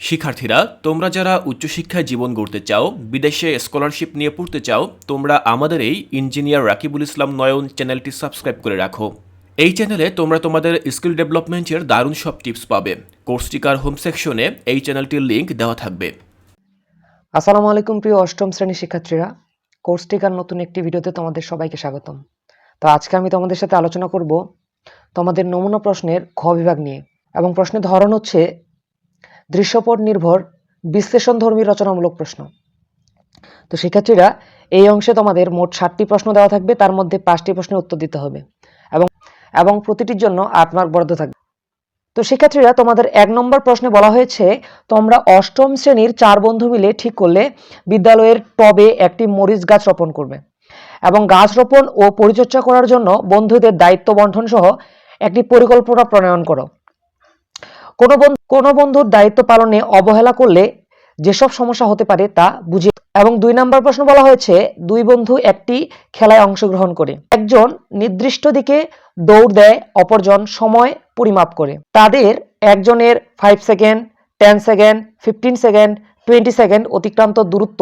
শিক্ষার্থীরা, তোমরা যারা উচ্চশিক্ষায় জীবন গড়তে চাও, বিদেশে স্কলারশিপ নিয়ে পড়তে চাও, তোমরা আমাদের এই ইঞ্জিনিয়ার রাকিবুল ইসলাম নয়ন চ্যানেলটি সাবস্ক্রাইব করে রাখো। এই চ্যানেলে তোমরা তোমাদের স্কিল ডেভেলপমেন্টের দারুণ সব টিপস পাবে। কোর্সটিকার হোম সেকশনে এই চ্যানেলটির লিংক দেওয়া থাকবে। আসসালামু আলাইকুম প্রিয় অষ্টম শ্রেণির শিক্ষার্থীরা। কোর্স টিকার নতুন একটি ভিডিওতে তোমাদের সবাইকে স্বাগতম। তো আজকে আমি তোমাদের সাথে আলোচনা করব তোমাদের নমুনা প্রশ্নের খ বিভাগ নিয়ে। এবং প্রশ্নের ধরন হচ্ছে দৃশ্যপট নির্ভর, বিশ্লেষণধর্মী, রচনামূলক প্রশ্ন। তো শিক্ষার্থীরা, এই অংশে তোমাদের মোট ষাটটি প্রশ্ন দেওয়া থাকবে, তার মধ্যে পাঁচটি প্রশ্নের উত্তর দিতে হবে এবং এবং প্রতিটির জন্য আট মার্ক বরাদ্দ থাকবে। তো শিক্ষার্থীরা, তোমাদের এক নম্বর প্রশ্নে বলা হয়েছে, তোমরা অষ্টম শ্রেণির চার বন্ধু মিলে ঠিক করলে বিদ্যালয়ের টবে একটি মরিচ গাছ রোপণ করবে এবং গাছ রোপণ ও পরিচর্যা করার জন্য বন্ধুদের দায়িত্ব বন্টন সহ একটি পরিকল্পনা প্রণয়ন করো। কোনো কোনো বন্ধুর দায়িত্ব পালনে অবহেলা করলে যেসব সমস্যা হতে পারে তা বুঝে এবং দুই নম্বর প্রশ্ন বলা হয়েছে, দুই বন্ধু একটি খেলায় অংশগ্রহণ করে। একজন নির্দিষ্ট দিকে দৌড় দেয়, অপরজন সময় পরিমাপ করে। তাদের একজনের five second ten second fifteen second twenty second অতিক্রান্ত দূরত্ব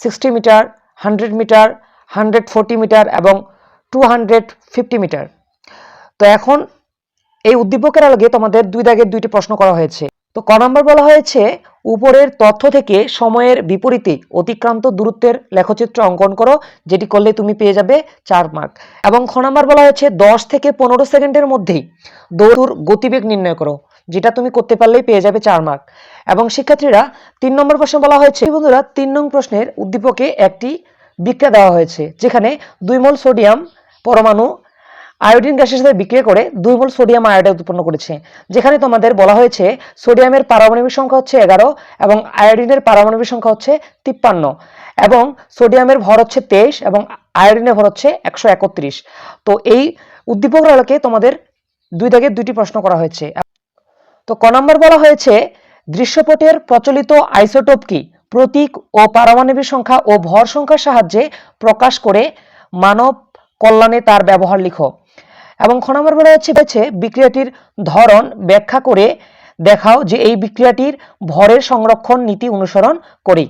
sixty metre hundred metre hundred forty metre এবং টু হান্ড্রেড ফিফটি মিটার তো এখন এই উদ্দীপকের আলোকে তোমাদের দুই দাগের দুইটি প্রশ্ন করা হয়েছে। তো ক নম্বর বলা হয়েছে, উপরের তথ্য থেকে সময়ের বিপরীতে অতিক্রান্ত দূরত্বের লেখচিত্র অঙ্কন করো, যেটি করলে তুমি পেয়ে যাবে চার মার্ক এবং খ নম্বর বলা হয়েছে, দশ থেকে পনেরো সেকেন্ডের মধ্যেই দৌড়ুর গতিবেগ নির্ণয় করো, যেটা তুমি করতে পারলেই পেয়ে যাবে চার মার্ক এবং শিক্ষার্থীরা তিন নম্বর প্রশ্ন বলা হয়েছে, বন্ধুরা, তিন নং প্রশ্নের উদ্দীপকে একটি বিক্রিয়া দেওয়া হয়েছে, যেখানে দুই মোল সোডিয়াম পরমাণু আয়োডিন গ্যাসের সাথে বিক্রিয়া করে দুই মোল সোডিয়াম আয়োডাইড উৎপন্ন করেছে, যেখানে তোমাদের বলা হয়েছে সোডিয়ামের পারমাণবিক সংখ্যা হচ্ছে এগারো এবং আয়োডিনের পারমাণবিক সংখ্যা হচ্ছে তিপ্পান্ন এবং সোডিয়ামের ভর হচ্ছে তেইশ এবং আয়োডিনের ভর হচ্ছে একশো একত্রিশ। তো এই উদ্দীপকের আলোকে তোমাদের দুই দাগের দুইটি প্রশ্ন করা হয়েছে। তো ক নম্বর বলা হয়েছে, দৃশ্যপটের প্রচলিত আইসোটোপ কি? প্রতীক ও পারমাণবিক সংখ্যা ও ভর সংখ্যার সাহায্যে প্রকাশ করে মানব কল্যাণে তার ব্যবহার লিখো। এবং খ নম্বর বলা হচ্ছে হচ্ছে বিক্রিয়াটির ধরন ব্যাখ্যা করে দেখাও যে এই বিক্রিয়াটির ভরের সংরক্ষণ নীতি অনুসরণ করি।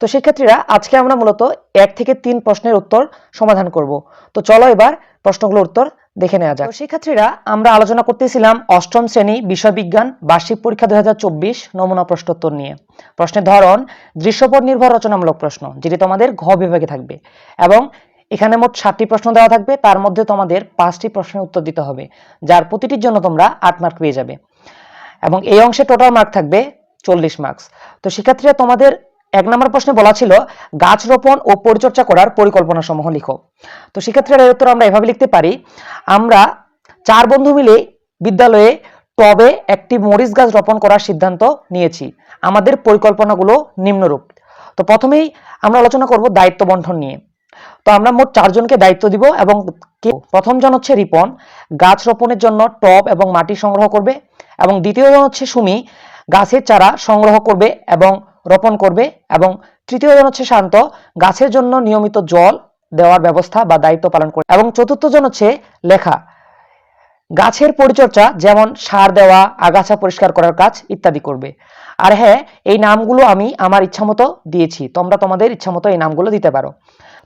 তো শিক্ষার্থীরা আজকে আমরা মূলত এক থেকে তিন প্রশ্নের উত্তর সমাধান করব। তো চলো এবার প্রশ্নগুলোর উত্তর দেখে নেওয়া যাক। শিক্ষার্থীরা আমরা আলোচনা করতেছিলাম অষ্টম শ্রেণি বিষয় বিজ্ঞান বার্ষিক পরীক্ষা দুই হাজার চব্বিশ নমুনা প্রশ্নোত্তর নিয়ে। প্রশ্নের ধরন দৃশ্যপট নির্ভর রচনামূলক প্রশ্ন, যেটি তোমাদের ঘ বিভাগে থাকবে। এবং এখানে মোট সাতটি প্রশ্ন দেওয়া থাকবে, তার মধ্যে তোমাদের পাঁচটি প্রশ্নের উত্তর দিতে হবে, যার প্রতিটির জন্য তোমরা আট মার্ক পেয়ে যাবে। এবং এই অংশে টোটাল মার্ক থাকবে চল্লিশ মার্কস তো শিক্ষার্থীরা তোমাদের এক নম্বর প্রশ্নে বলা ছিল, গাছ রোপণ ও পরিচর্যা করার পরিকল্পনা সমূহ লিখো। তো শিক্ষার্থীরা এর উত্তর আমরা এভাবে লিখতে পারি, আমরা চার বন্ধু মিলে বিদ্যালয়ে টবে একটি মরিচ গাছ রোপণ করার সিদ্ধান্ত নিয়েছি। আমাদের পরিকল্পনাগুলো নিম্নরূপ। তো প্রথমেই আমরা আলোচনা করব দায়িত্ব বন্টন নিয়ে। তো আমরা মোট চারজনকে দায়িত্ব দিব এবং প্রথম জন হচ্ছে রিপন, গাছ রোপণের জন্য টব এবং মাটি সংগ্রহ করবে এবং দ্বিতীয় জন হচ্ছে সুমি, গাছের চারা সংগ্রহ করবে এবং রোপণ করবে এবং তৃতীয় জন হচ্ছে শান্ত, গাছের জন্য নিয়মিত জল দেওয়ার ব্যবস্থা বা দায়িত্ব পালন করবে এবং চতুর্থ জন হচ্ছে লেখা। গাছের পরিচর্যা যেমন সার দেওয়া, আগাছা পরিষ্কার করার কাজ ইত্যাদি করবে। আর হ্যাঁ এই নামগুলো আমি আমার ইচ্ছামতো দিয়েছি, তোমরা তোমাদের ইচ্ছামতো এই নামগুলো দিতে পারো।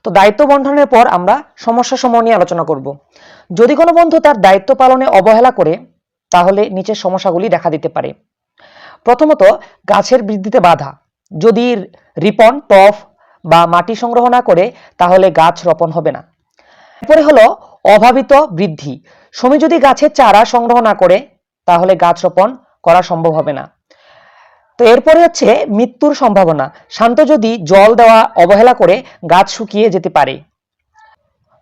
তো দায়িত্ব বন্টনের পর আমরা সমস্যা সমূহ নিয়ে আলোচনা করব। যদি কোনো বন্ধু তার দায়িত্ব পালনে অবহেলা করে, তাহলে নিচের সমস্যাগুলি দেখা দিতে পারে। প্রথমত, গাছের বৃদ্ধিতে বাধা। যদি রিপন, টফ বা মাটি সংগ্রহ না করে, তাহলে গাছ রোপণ হবে না। এরপরে হলো, অভাবিত বৃদ্ধি। সমী যদি গাছের চারা সংগ্রহ না করে, তাহলে গাছ রোপণ করা সম্ভব হবে না। তো এরপরে হচ্ছে মৃত্যুর সম্ভাবনা। শান্ত যদি জল দেওয়া অবহেলা করে গাছ শুকিয়ে যেতে পারে।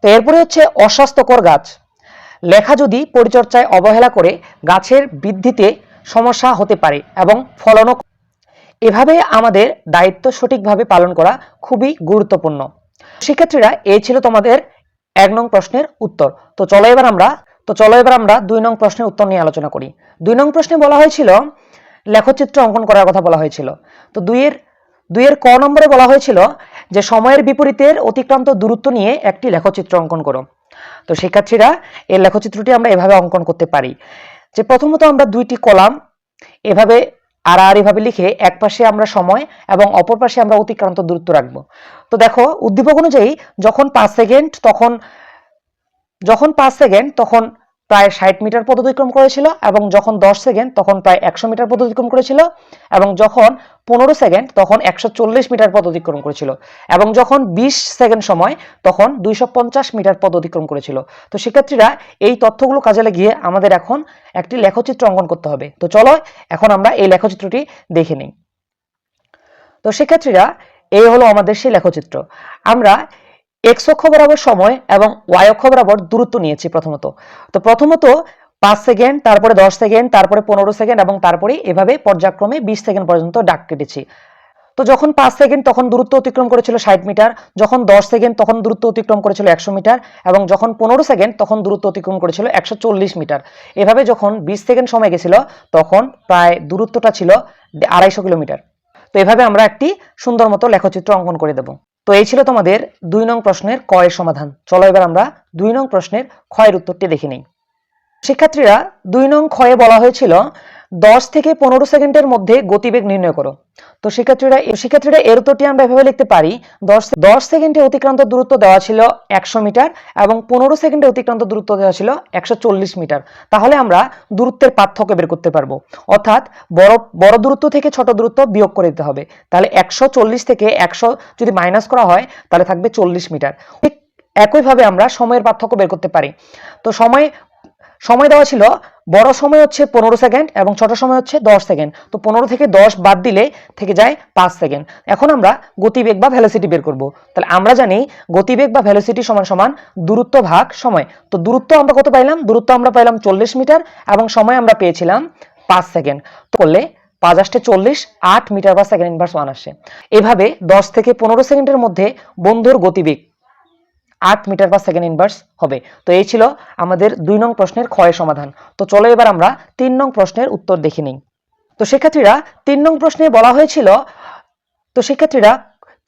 তো এরপরে হচ্ছে অস্বাস্থ্যকর গাছ। লেখা যদি পরিচর্যায় অবহেলা করে গাছের বৃদ্ধিতে সমস্যা হতে পারে এবং ফলনও এভাবে আমাদের দায়িত্ব সঠিকভাবে পালন করা খুবই গুরুত্বপূর্ণ। শিক্ষার্থীরা এই ছিল তোমাদের এক নং প্রশ্নের উত্তর। তো চলো এবার আমরা তো চলো এবার আমরা দুই নং প্রশ্নের উত্তর নিয়ে আলোচনা করি। দুই নং প্রশ্নে বলা হয়েছিল লেখচিত্র অঙ্কন করার কথা বলা হয়েছিল। তো দুইয়ের দুইয়ের ক নম্বরে বলা হয়েছিল যে, সময়ের বিপরীতের অতিক্রান্ত দূরত্ব নিয়ে একটি লেখচিত্র অঙ্কন করো। তো শিক্ষার্থীরা, এই লেখচিত্রটি আমরা এভাবে অঙ্কন করতে পারি। যে, প্রথমত আমরা দুইটি কলাম এভাবে আড়াআড়ি ভাবে লিখে এক পাশে আমরা সময় এবং অপর পাশে আমরা অতিক্রান্ত দূরত্ব রাখব। তো দেখো, উদ্দীপক অনুযায়ী যখন পাঁচ সেকেন্ড, তখন, যখন পাঁচ সেকেন্ড, তখন প্রায় ষাট মিটার পথ অতিক্রম করেছিল এবং যখন দশ সেকেন্ড, তখন প্রায় একশো মিটার পথ অতিক্রম করেছিল এবং যখন পনেরো সেকেন্ড, তখন একশো চল্লিশ মিটার পথ অতিক্রম করেছিল এবং যখন বিশ সেকেন্ড সময়, তখন দুইশো পঞ্চাশ মিটার পথ অতিক্রম করেছিল। তো শিক্ষার্থীরা, এই তথ্যগুলো কাজে লাগিয়ে আমাদের এখন একটি লেখচিত্র অঙ্কন করতে হবে। তো চলো, এখন আমরা এই লেখচিত্রটি দেখে নিই। তো শিক্ষার্থীরা, এই হলো আমাদের সেই লেখচিত্র। আমরা এক্স অক্ষ বরাবর সময় এবং ওয়াই অক্ষ বরাবর দূরত্ব নিয়েছি প্রথমত। তো প্রথমত পাঁচ সেকেন্ড, তারপরে দশ সেকেন্ড, তারপরে পনেরো সেকেন্ড এবং তারপরে এভাবে পর্যায়ক্রমে বিশ সেকেন্ড পর্যন্ত ডাক কেটেছি। তো যখন পাঁচ সেকেন্ড তখন দূরত্ব অতিক্রম করেছিল ষাট মিটার, যখন দশ সেকেন্ড তখন দূরত্ব অতিক্রম করেছিল একশো মিটার এবং যখন পনেরো সেকেন্ড তখন দূরত্ব অতিক্রম করেছিল একশো চল্লিশ মিটার। এভাবে যখন বিশ সেকেন্ড সময় গেছিল তখন প্রায় দূরত্বটা ছিল আড়াইশো কিলোমিটার। তো এভাবে আমরা একটি সুন্দর মতো লেখচিত্র অঙ্কন করে দেব। তো এই ছিল তোমাদের দুই নং প্রশ্নের কয়ের সমাধান। চলো এবার আমরা দুই নং প্রশ্নের ক্ষয়ের উত্তরটি দেখে নিই। শিক্ষার্থীরা দুই নং ক্ষয়ে বলা হয়েছিল দশ থেকে পনেরো সেকেন্ডের মধ্যে গতিবেগ নির্ণয় করো। তো শিক্ষার্থীরা শিক্ষার্থীরা এর উত্তরটি আমরা এভাবে লিখতে পারি, দশ দশ সেকেন্ডে অতিক্রান্ত দূরত্ব দেওয়া ছিল একশো মিটার এবং পনেরো সেকেন্ডে অতিক্রান্ত দূরত্ব দেওয়া ছিল একশো চল্লিশ মিটার। তাহলে আমরা দূরত্বের পার্থক্য বের করতে পারব। অর্থাৎ বড় বড় দূরত্ব থেকে ছোট দূরত্ব বিয়োগ করে দিতে হবে। তাহলে একশো চল্লিশ থেকে একশো যদি মাইনাস করা হয়, তাহলে থাকবে চল্লিশ মিটার। ঠিক একইভাবে আমরা সময়ের পার্থক্য বের করতে পারি। তো সময় সময় দেওয়া ছিল বড় সময় হচ্ছে পনেরো সেকেন্ড এবং ছোট সময় হচ্ছে দশ সেকেন্ড। তো পনেরো থেকে দশ বাদ দিলে থেকে যায় পাঁচ সেকেন্ড। এখন আমরা গতিবেগ বা ভ্যালোসিটি বের করব। তাহলে আমরা জানি গতিবেগ বা ভ্যালোসিটি সমান সমান দূরত্ব ভাগ সময়। তো দূরত্ব আমরা কত পাইলাম? দূরত্ব আমরা পাইলাম চল্লিশ মিটার এবং সময় আমরা পেয়েছিলাম পাঁচ সেকেন্ড। তো করলে পাঁচ আসতে চল্লিশ, আট মিটার বা সেকেন্ড ইনভার্স ওয়ান আসে। এভাবে দশ থেকে পনেরো সেকেন্ডের মধ্যে বন্ধুর গতিবেগ আট মিটার পার সেকেন্ড ইনভার্স হবে। তো এই ছিল আমাদের দুই নং প্রশ্নের ক্ষয় সমাধান। তো চলো এবার আমরা তিন নং প্রশ্নের উত্তর দেখে নিই। তো শিক্ষার্থীরা তিন নং প্রশ্নে বলা হয়েছিল, তো শিক্ষার্থীরা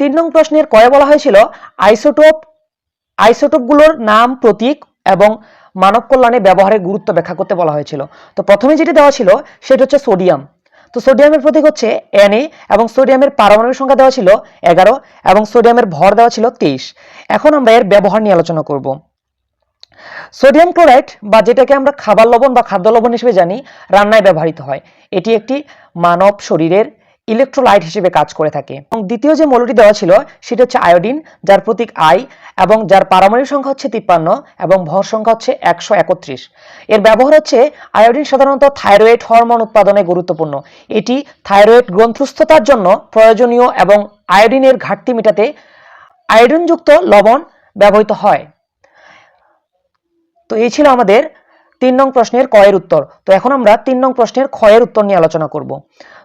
তিন নং প্রশ্নের কয়ে বলা হয়েছিল, আইসোটোপ, আইসোটোপগুলোর নাম প্রতীক এবং মানব কল্যাণে ব্যবহারের গুরুত্ব ব্যাখ্যা করতে বলা হয়েছিল। তো প্রথমে যেটি দেওয়া ছিল, সেটা হচ্ছে সোডিয়াম। তো সোডিয়ামের প্রতীক হচ্ছে এনএ এবং সোডিয়ামের পারমাণবিক সংখ্যা দেওয়া ছিল এগারো এবং সোডিয়ামের ভর দেওয়া ছিল তেইশ এখন আমরা এর ব্যবহার নিয়ে আলোচনা করব। সোডিয়াম ক্লোরাইড বা যেটাকে আমরা খাবার লবণ বা খাদ্য লবণ হিসেবে জানি, রান্নায় ব্যবহৃত হয়। এটি একটি মানব শরীরের ইলেকট্রোলাইট হিসেবে কাজ করে থাকে। এবং দ্বিতীয় যে মৌলটি দেওয়া ছিল, সেটা হচ্ছে আয়োডিন, যার প্রতীক আই এবং যার পারমাণবিক সংখ্যা হচ্ছে তিপ্পান্ন এবং ভর সংখ্যা হচ্ছে একশো একত্রিশ। এর ব্যবহার হচ্ছে আয়োডিন সাধারণত থাইরয়েড হরমোন উৎপাদনে গুরুত্বপূর্ণ। এটি থাইরয়েড গ্রন্থস্থতার জন্য প্রয়োজনীয় এবং আয়োডিনের ঘাটতি মেটাতে আয়োডিনযুক্ত লবণ ব্যবহৃত হয়। তো এই ছিল আমাদের তিন নং প্রশ্নের কয়ের উত্তর। তো এখন আমরা তিন নং প্রশ্নের ক্ষয়ের উত্তর নিয়ে আলোচনা করব।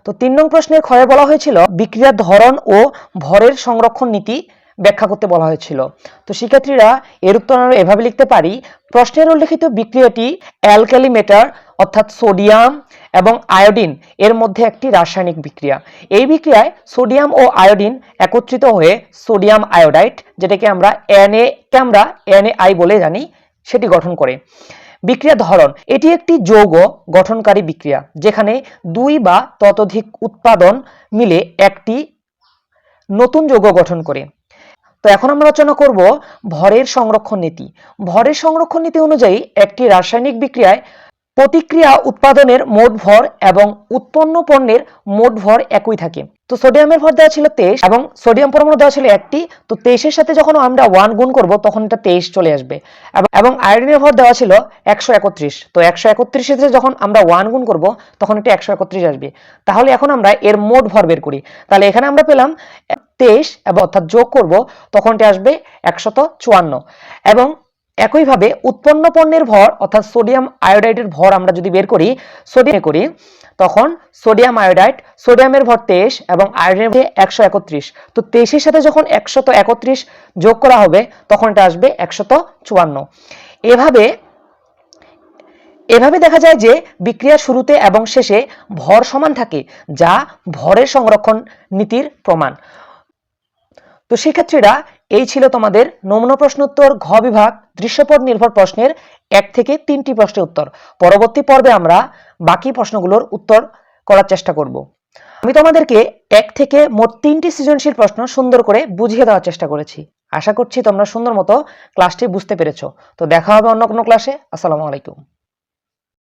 তো তিন নং প্রশ্নের ক্ষয়ে বলা হয়েছিল বিক্রিয়ার ধরন ও ভরের সংরক্ষণ নীতি ব্যাখ্যা করতে বলা হয়েছিল। তো শিক্ষার্থীরা এর উত্তর আমরা এভাবে লিখতে পারি, প্রশ্নের উল্লেখিত বিক্রিয়াটি অ্যালকালি মেটার অর্থাৎ সোডিয়াম এবং আয়োডিন এর মধ্যে একটি রাসায়নিক বিক্রিয়া। এই বিক্রিয়ায় সোডিয়াম ও আয়োডিন একত্রিত হয়ে সোডিয়াম আয়োডাইড, যেটাকে আমরা এনএ কে আমরা এনএ আই বলে জানি, সেটি গঠন করে। বিক্রিয়া ধরন। এটি একটি যৌগ গঠনকারী বিক্রিয়া, যেখানে দুই বা ততোধিক উৎপাদন মিলে একটি নতুন যৌগ গঠন করে। তো এখন আমরা আলোচনা করব ভরের সংরক্ষণ নীতি। ভরের সংরক্ষণ নীতি অনুযায়ী একটি রাসায়নিক বিক্রিয়ায় প্রতিক্রিয়া উৎপাদনের মোট ভর এবং উৎপন্ন পণ্যের মোট ভর একই থাকে। তো সোডিয়ামের ভর দেওয়া ছিল তেইশ এবং সোডিয়াম পরমাণু দেওয়া ছিল একটি। তো তেইশের সাথে যখন আমরা ওয়ান গুণ করব, তখন এটা তেইশ চলে আসবে। এবং- আয়োডিনের ভর দেওয়া ছিল একশো একত্রিশ। তো একশো একত্রিশের সাথে যখন আমরা ওয়ান গুণ করব, তখন এটা একশো একত্রিশ আসবে। তাহলে এখন আমরা এর মোট ভর বের করি। তাহলে এখানে আমরা পেলাম তেইশ, এবং অর্থাৎ যোগ করব, তখন এটা আসবে একশত চুয়ান্ন। এবং একইভাবে উৎপন্ন পণ্যের ভর, অর্থাৎ সোডিয়াম আয়োডাইডের ভর আমরা যদি বের করি, সোডিয়াম করি, তখন সোডিয়াম আয়োডাইড সোডিয়ামের ভর তেইশ এবং আয়োডিনের ভর একশো একত্রিশ। তো তেইশের সাথে যখন একশত একত্রিশ যোগ করা হবে, তখন এটা আসবে একশত চুয়ান্ন। এভাবে এভাবে দেখা যায় যে বিক্রিয়ার শুরুতে এবং শেষে ভর সমান থাকে, যা ভরের সংরক্ষণ নীতির প্রমাণ। তো শিক্ষার্থীরা এই ছিল তোমাদের নমুনা প্রশ্নোত্তর ঘ বিভাগ, দৃশ্যপট নির্ভর প্রশ্নের এক থেকে তিনটি প্রশ্নের উত্তর। পরবর্তী পর্বে আমরা বাকি প্রশ্নগুলোর উত্তর করার চেষ্টা করব। আমি তোমাদেরকে এক থেকে মোট তিনটি সৃজনশীল প্রশ্ন সুন্দর করে বুঝিয়ে দেওয়ার চেষ্টা করেছি। আশা করছি তোমরা সুন্দর মতো ক্লাসটি বুঝতে পেরেছ। তো দেখা হবে অন্য কোনো ক্লাসে আসসালামু আলাইকুম।